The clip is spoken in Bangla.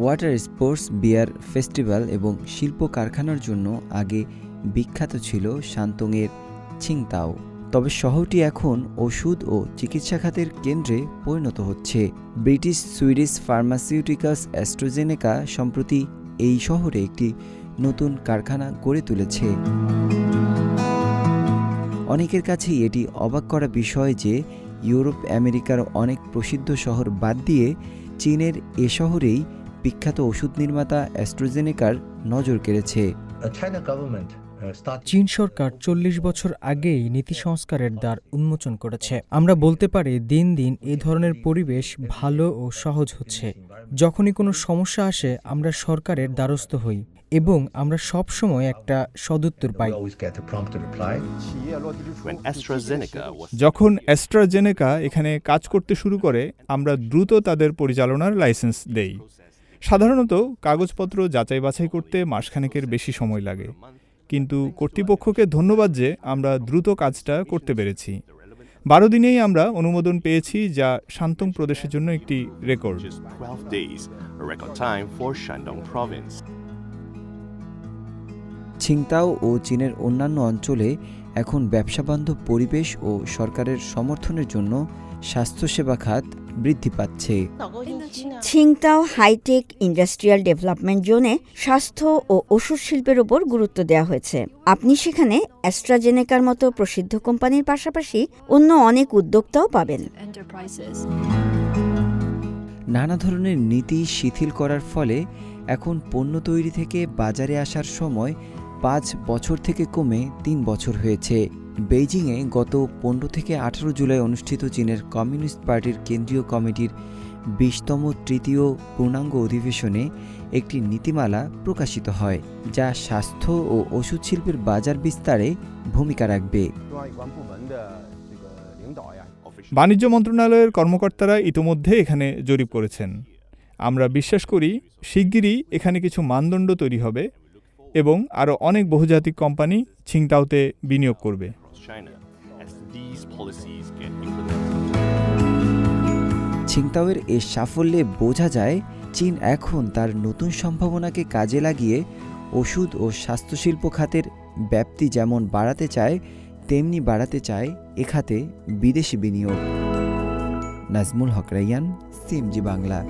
ওয়াটার স্পোর্টস বিয়ার ফেস্টিভ্যাল এবং শিল্প কারখানার জন্য আগে বিখ্যাত ছিল শান্তংয়ের ছিংতাও তবে শহরটি এখন ওষুধ ও চিকিৎসা খাতের কেন্দ্রে পরিণত হচ্ছে। ব্রিটিশ সুইডিশ ফার্মাসিউটিক্যালস অ্যাস্ট্রোজেনেকা সম্প্রতি এই শহরে একটি নতুন কারখানা গড়ে তুলেছে। অনেকের কাছেই এটি অবাক করা বিষয় যে ইউরোপ, আমেরিকার অনেক প্রসিদ্ধ শহর বাদ দিয়ে চীনের এ শহরেই বিখ্যাত ওষুধ নির্মাতা অ্যাস্ট্রোজেনেকার নজর কেড়েছে। Uh, চীন সরকার চল্লিশ বছর আগেই নীতি সংস্কারের দ্বার উন্মোচন করেছে। আমরা বলতে পারি দিন দিন এই ধরনের পরিবেশ ভালো ও সহজ হচ্ছে। যখনই কোনো সমস্যা আসে আমরা সরকারের দ্বারস্থ হই এবং আমরা সব সময় একটা সদুত্তর পাই। যখন অ্যাস্ট্রাজেনেকা এখানে কাজ করতে শুরু করে আমরা দ্রুত তাদের পরিচালনার লাইসেন্স দেই। সাধারণত কাগজপত্র যাচাই বাছাই করতে মাসখানেকের বেশি সময় লাগে। কিন্তু কর্তৃপক্ষকে ধন্যবাদ যে আমরা দ্রুত কাজটা করতে পেরেছি। বারো দিনেই আমরা অনুমোদন পেয়েছি যা শান্তং প্রদেশের জন্য একটি রেকর্ড। ছিংতাও ও চীনের অন্যান্য অঞ্চলে এখন ব্যবসাবান্ধব পরিবেশ ও সরকারের সমর্থনের জন্য স্বাস্থ্যসেবা খাত বৃদ্ধি পাচ্ছে। ছিংতাও হাইটেক ইন্ডাস্ট্রিয়াল ডেভেলপমেন্ট জোনে স্বাস্থ্য ও ওষুধ শিল্পের উপর গুরুত্ব দেওয়া হয়েছে। আপনি সেখানে অ্যাস্ট্রাজেনেকার মতো প্রসিদ্ধ কোম্পানির পাশাপাশি অন্য অনেক উদ্যোক্তাও পাবেন। নানা ধরনের নীতি শিথিল করার ফলে এখন পণ্য তৈরি থেকে বাজারে আসার সময় পাঁচ বছর থেকে কমে তিন বছর হয়েছে। বেইজিংয়ে গত পনেরো থেকে আঠারো জুলাই অনুষ্ঠিত চীনের কমিউনিস্ট পার্টির কেন্দ্রীয় কমিটির বিশতম তৃতীয় পূর্ণাঙ্গ অধিবেশনে একটি নীতিমালা প্রকাশিত হয়, যা স্বাস্থ্য ও ওষুধ শিল্পের বাজার বিস্তারে ভূমিকা রাখবে। বাণিজ্য মন্ত্রণালয়ের কর্মকর্তারা ইতোমধ্যে এখানে জরিপ করেছেন। আমরা বিশ্বাস করি, শিগগিরই এখানে কিছু মানদণ্ড তৈরি হবে। এবং আরও অনেক বহুজাতিক কোম্পানি ছিংতাওতে বিনিয়োগ করবে. ছিংতাওয়ের এ সাফল্যে বোঝা যায় চীন এখন তার নতুন সম্ভাবনাকে কাজে লাগিয়ে ওষুধ ও স্বাস্থ্যশিল্প খাতের ব্যাপ্তি যেমন বাড়াতে চায় তেমনি বাড়াতে চায় এ খাতে বিদেশি বিনিয়োগ। নাজমুল হক রাইয়ান সিএমজি বাংলা।